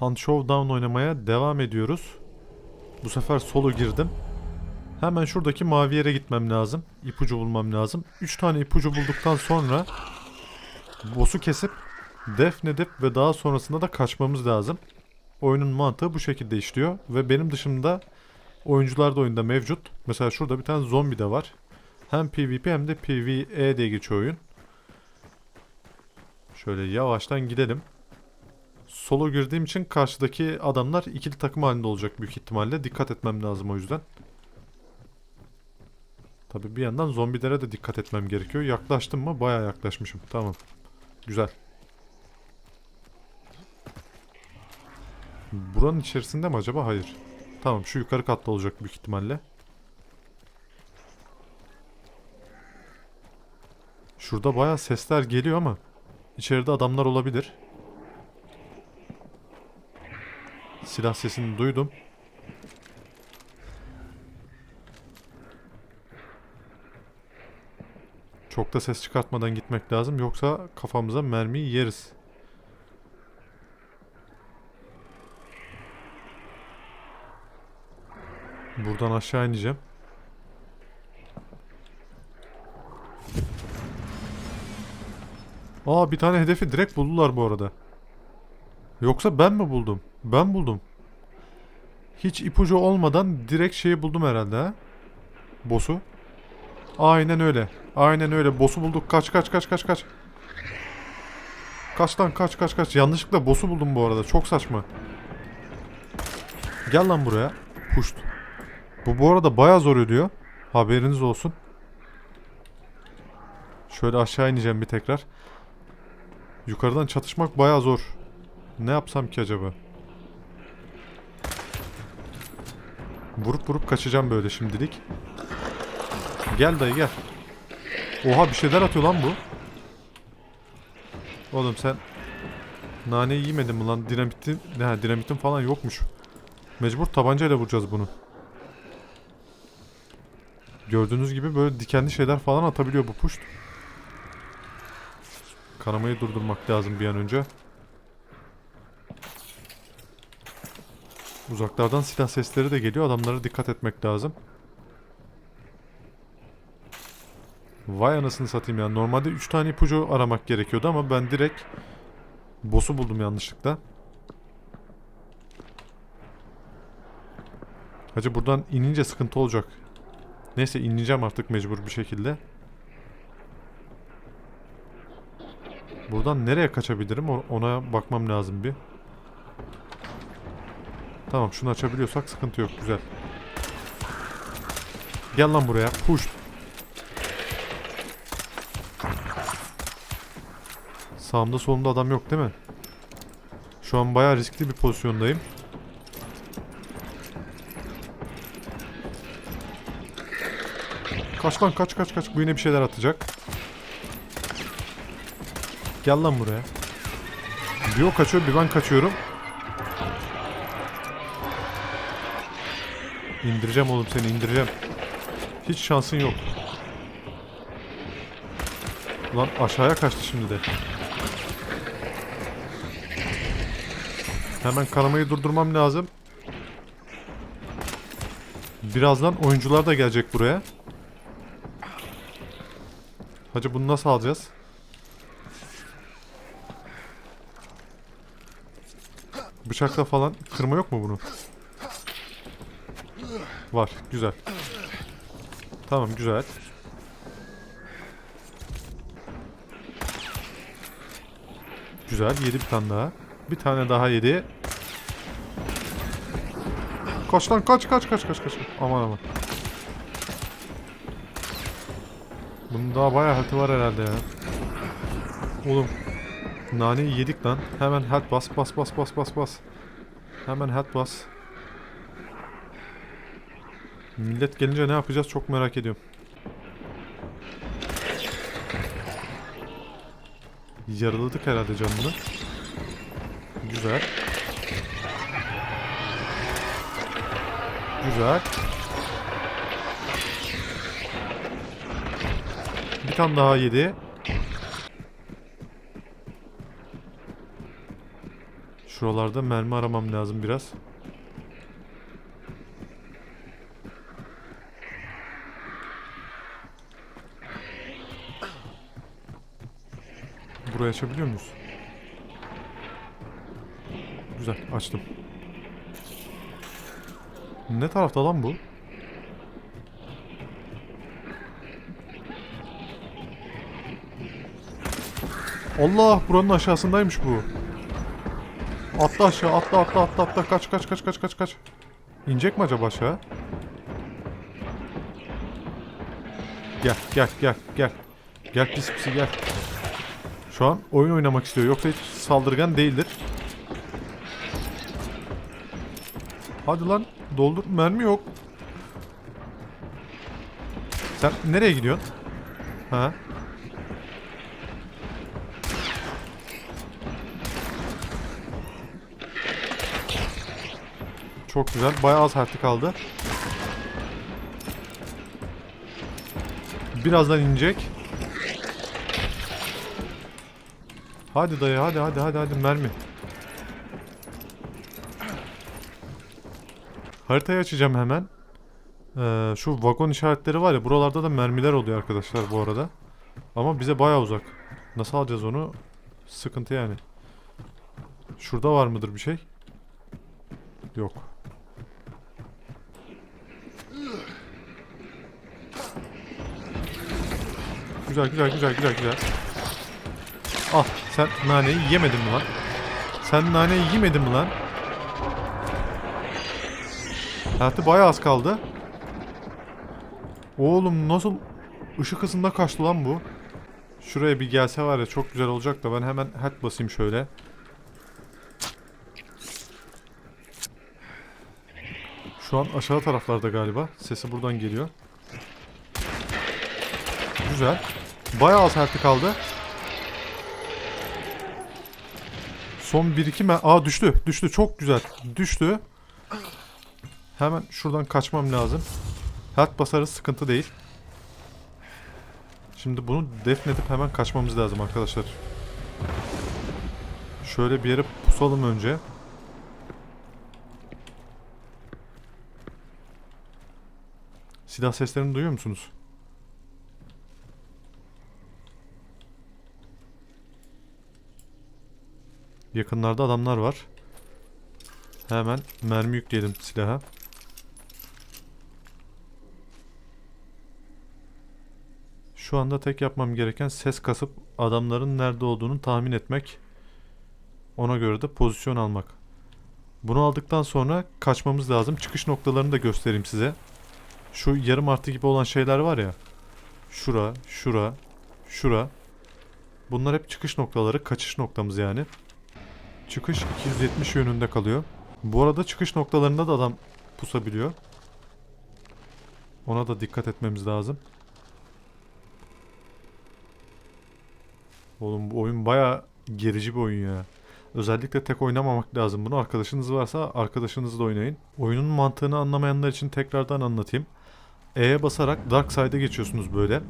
Hunt Showdown oynamaya devam ediyoruz. Bu sefer solo girdim. Hemen şuradaki mavi yere gitmem lazım. İpucu bulmam lazım. 3 tane ipucu bulduktan sonra boss'u kesip defnedip ve daha sonrasında da kaçmamız lazım. Oyunun mantığı bu şekilde işliyor ve benim dışımda oyuncular da oyunda mevcut. Mesela şurada bir tane zombi de var. Hem PvP hem de PvE diye geçiyor oyun. Şöyle yavaştan gidelim. Solo girdiğim için karşıdaki adamlar ikili takım halinde olacak büyük ihtimalle. Dikkat etmem lazım o yüzden. Tabi bir yandan zombilere de dikkat etmem gerekiyor. Yaklaştım mı? Bayağı yaklaşmışım. Tamam. Güzel. Buranın içerisinde mi acaba? Hayır. Tamam şu yukarı katta olacak büyük ihtimalle. Şurada bayağı sesler geliyor ama içeride adamlar olabilir. Silah sesini duydum. Çok da ses çıkartmadan gitmek lazım yoksa kafamıza mermiyi yeriz. Buradan aşağı ineceğim. Aa bir tane hedefi direkt buldular bu arada. Yoksa ben mi buldum? Ben buldum. Hiç ipucu olmadan direkt şeyi buldum herhalde ha. Boss'u. Aynen öyle. Aynen öyle. Boss'u bulduk. Kaç kaç kaç kaç kaç. Kaç lan kaç kaç kaç. Yanlışlıkla boss'u buldum bu arada. Çok saçma. Gel lan buraya. Puşt. Bu bu arada bayağı zor ölüyor. Haberiniz olsun. Şöyle aşağı ineceğim bir tekrar. Yukarıdan çatışmak bayağı zor. Ne yapsam ki acaba? Vurup vurup kaçacağım böyle şimdilik. Gel dayı gel. Oha bir şeyler atıyor lan bu. Oğlum sen naneyi yemedin mi lan? Dinamitin, ne dinamitin falan yokmuş. Mecbur tabancayla vuracağız bunu. Gördüğünüz gibi böyle dikenli şeyler falan atabiliyor bu puşt. Kanamayı durdurmak lazım bir an önce. Uzaklardan silah sesleri de geliyor. Adamlara dikkat etmek lazım. Vay anasını satayım ya. Normalde 3 tane ipucu aramak gerekiyordu ama ben direkt boss'u buldum yanlışlıkla. Hacı buradan inince sıkıntı olacak. Neyse ineceğim artık mecbur bir şekilde. Buradan nereye kaçabilirim ona bakmam lazım bir. Tamam şunu açabiliyorsak sıkıntı yok güzel. Gel lan buraya push. Sağımda solumda adam yok değil mi? Şu an bayağı riskli bir pozisyondayım. Kaç lan kaç kaç kaç. Bu yine bir şeyler atacak. Gel lan buraya. Bir o kaçıyor bir ben kaçıyorum. İndireceğim oğlum seni indireceğim. Hiç şansın yok. Lan aşağıya kaçtı şimdi de. Hemen kanamayı durdurmam lazım. Birazdan oyuncular da gelecek buraya. Hacı bunu nasıl alacağız? Bıçakla falan kırma yok mu bunu? Var. Güzel. Tamam güzel. Güzel. Yedi bir tane daha. Bir tane daha yedi. Kaç lan kaç kaç kaç kaç kaç. Aman aman. Bunun daha bayağı health'ı var herhalde ya. Oğlum. Naneyi yedik lan. Hemen health bas bas bas bas bas bas. Hemen health bas. Millet gelince ne yapacağız çok merak ediyorum. Yaraladık herhalde canını. Güzel. Güzel. Bir tane daha yedi. Şuralarda mermi aramam lazım biraz. Burayı açabiliyor muyuz? Güzel açtım. Ne tarafta lan bu? Allah buranın aşağısındaymış bu. Atla aşağı atla atla atla atla kaç kaç kaç kaç kaç kaç. İnecek mi acaba aşağı? Gel gel gel gel. Gel pis pisi gel. Şu an oyun oynamak istiyor yoksa hiç saldırgan değildir. Hadi lan doldur mermi yok. Sen nereye gidiyorsun? Ha? Çok güzel. Bayağı az harfi kaldı. Birazdan inecek. Hadi dayı hadi hadi hadi hadi mermi. Haritayı açacağım hemen. Ee, şu vagon işaretleri var ya buralarda da mermiler oluyor arkadaşlar bu arada. Ama bize bayağı uzak. Nasıl alacağız onu? Sıkıntı yani. Şurada var mıdır bir şey? Yok. Güzel güzel güzel güzel güzel. Ah sen naneyi yemedin mi lan? Sen naneyi yemedin mi lan? Hayatı bayağı az kaldı. Oğlum nasıl ışık hızında kaçtı lan bu? Şuraya bir gelse var ya çok güzel olacak da ben hemen hat basayım şöyle. Şu an aşağı taraflarda galiba. Sesi buradan geliyor. Güzel. Bayağı az harfi kaldı. Son 1-2 me... Aa düştü. Düştü. Çok güzel. Düştü. Hemen şuradan kaçmam lazım. Health basarız. Sıkıntı değil. Şimdi bunu defnedip hemen kaçmamız lazım arkadaşlar. Şöyle bir yere pusalım önce. Silah seslerini duyuyor musunuz? Yakınlarda adamlar var. Hemen mermi yükleyelim silaha. Şu anda tek yapmam gereken ses kasıp adamların nerede olduğunu tahmin etmek. Ona göre de pozisyon almak. Bunu aldıktan sonra kaçmamız lazım. Çıkış noktalarını da göstereyim size. Şu yarım artı gibi olan şeyler var ya. Şura, şura, şura. Bunlar hep çıkış noktaları, kaçış noktamız yani. Çıkış 270 yönünde kalıyor. Bu arada çıkış noktalarında da adam pusabiliyor. Ona da dikkat etmemiz lazım. Oğlum bu oyun baya gerici bir oyun ya. Özellikle tek oynamamak lazım bunu. Arkadaşınız varsa arkadaşınızla oynayın. Oyunun mantığını anlamayanlar için tekrardan anlatayım. E'ye basarak Dark Side'a geçiyorsunuz böyle.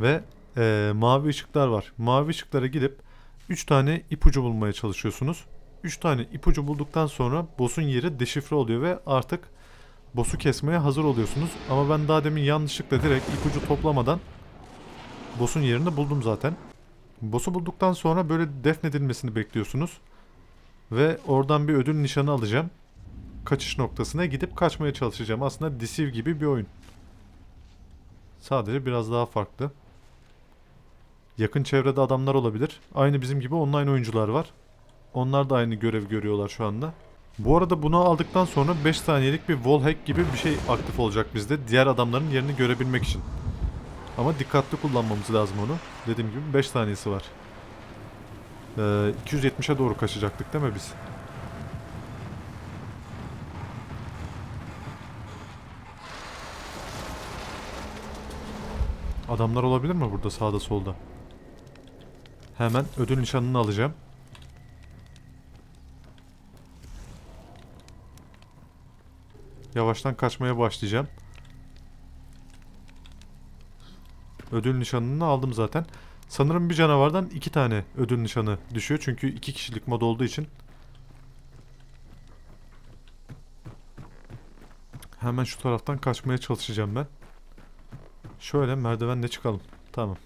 Ve eee, mavi ışıklar var. Mavi ışıklara gidip 3 tane ipucu bulmaya çalışıyorsunuz. 3 tane ipucu bulduktan sonra boss'un yeri deşifre oluyor ve artık boss'u kesmeye hazır oluyorsunuz. Ama ben daha demin yanlışlıkla direkt ipucu toplamadan boss'un yerini buldum zaten. Boss'u bulduktan sonra böyle defnedilmesini bekliyorsunuz. Ve oradan bir ödül nişanı alacağım. Kaçış noktasına gidip kaçmaya çalışacağım. Aslında Deceive gibi bir oyun. Sadece biraz daha farklı. Yakın çevrede adamlar olabilir. Aynı bizim gibi online oyuncular var. Onlar da aynı görev görüyorlar şu anda. Bu arada bunu aldıktan sonra 5 saniyelik bir wallhack gibi bir şey aktif olacak bizde. Diğer adamların yerini görebilmek için. Ama dikkatli kullanmamız lazım onu. Dediğim gibi 5 saniyesi var. Ee, 270'e doğru kaçacaktık değil mi biz? Adamlar olabilir mi burada sağda solda? Hemen ödül nişanını alacağım. Yavaştan kaçmaya başlayacağım. Ödül nişanını aldım zaten. Sanırım bir canavardan iki tane ödül nişanı düşüyor. Çünkü iki kişilik mod olduğu için. Hemen şu taraftan kaçmaya çalışacağım ben. Şöyle merdivenle çıkalım. Tamam.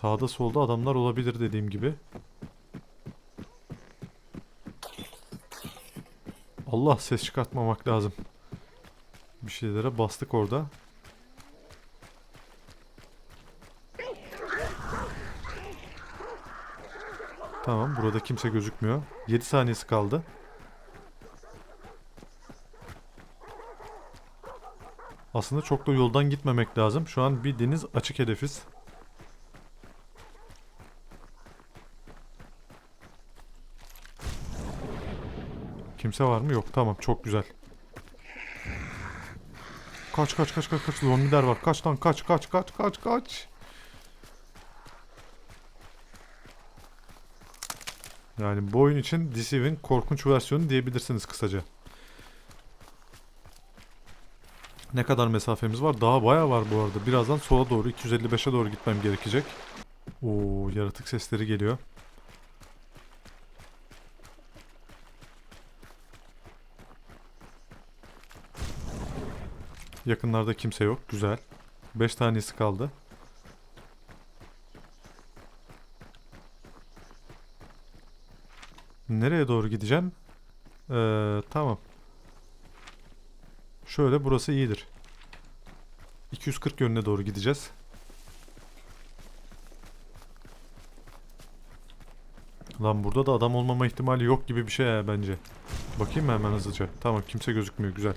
Sağda solda adamlar olabilir dediğim gibi. Allah ses çıkartmamak lazım. Bir şeylere bastık orada. Tamam burada kimse gözükmüyor. 7 saniyesi kaldı. Aslında çok da yoldan gitmemek lazım. Şu an bir deniz açık hedefiz. Kimse var mı? Yok. Tamam. Çok güzel. Kaç kaç kaç kaç kaç. Zombiler var. Kaç lan kaç kaç kaç kaç kaç. Yani bu oyun için Deceiving korkunç versiyonu diyebilirsiniz kısaca. Ne kadar mesafemiz var? Daha bayağı var bu arada. Birazdan sola doğru 255'e doğru gitmem gerekecek. Oo, yaratık sesleri geliyor. Yakınlarda kimse yok. Güzel. 5 tanesi kaldı. Nereye doğru gideceğim? Ee, tamam. Şöyle burası iyidir. 240 yönüne doğru gideceğiz. Lan burada da adam olmama ihtimali yok gibi bir şey ya bence. Bakayım mı hemen hızlıca? Tamam kimse gözükmüyor güzel.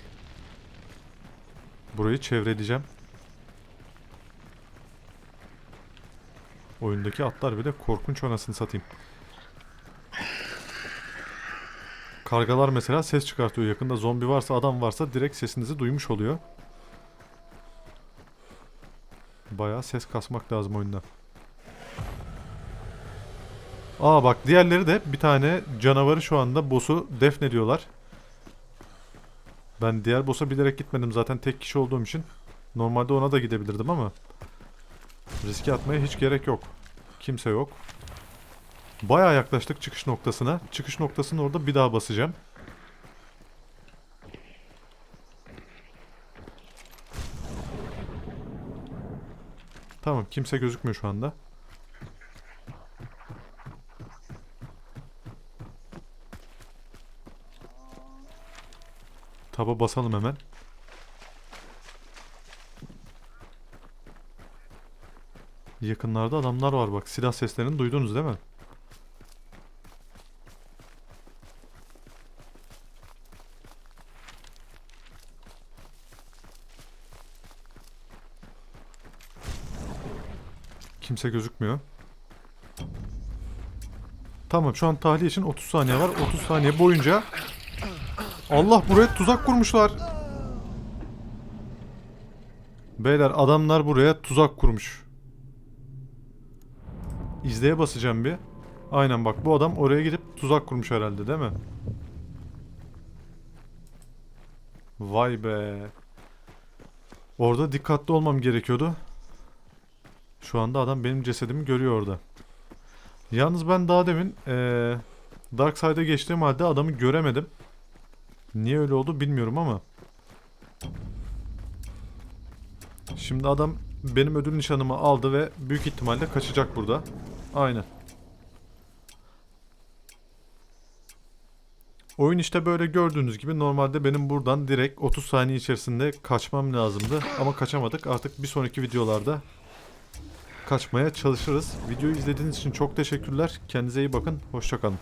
Burayı çevreleyeceğim. Oyundaki atlar bile korkunç anasını satayım. Kargalar mesela ses çıkartıyor. Yakında zombi varsa adam varsa direkt sesinizi duymuş oluyor. Bayağı ses kasmak lazım oyunda. Aa bak diğerleri de bir tane canavarı şu anda boss'u defnediyorlar. Ben diğer boss'a bilerek gitmedim zaten tek kişi olduğum için. Normalde ona da gidebilirdim ama riske atmaya hiç gerek yok. Kimse yok. Bayağı yaklaştık çıkış noktasına. Çıkış noktasını orada bir daha basacağım. Tamam kimse gözükmüyor şu anda. Taba basalım hemen. Yakınlarda adamlar var bak. Silah seslerini duydunuz değil mi? Kimse gözükmüyor. Tamam şu an tahliye için 30 saniye var. 30 saniye boyunca Allah buraya tuzak kurmuşlar. Beyler adamlar buraya tuzak kurmuş. İzleye basacağım bir. Aynen bak bu adam oraya gidip tuzak kurmuş herhalde değil mi? Vay be. Orada dikkatli olmam gerekiyordu. Şu anda adam benim cesedimi görüyor orada. Yalnız ben daha demin eee Dark geçtiğim halde adamı göremedim. Niye öyle oldu bilmiyorum ama. Şimdi adam benim ödül nişanımı aldı ve büyük ihtimalle kaçacak burada. Aynen. Oyun işte böyle gördüğünüz gibi normalde benim buradan direkt 30 saniye içerisinde kaçmam lazımdı. Ama kaçamadık. Artık bir sonraki videolarda kaçmaya çalışırız. Videoyu izlediğiniz için çok teşekkürler. Kendinize iyi bakın. Hoşçakalın.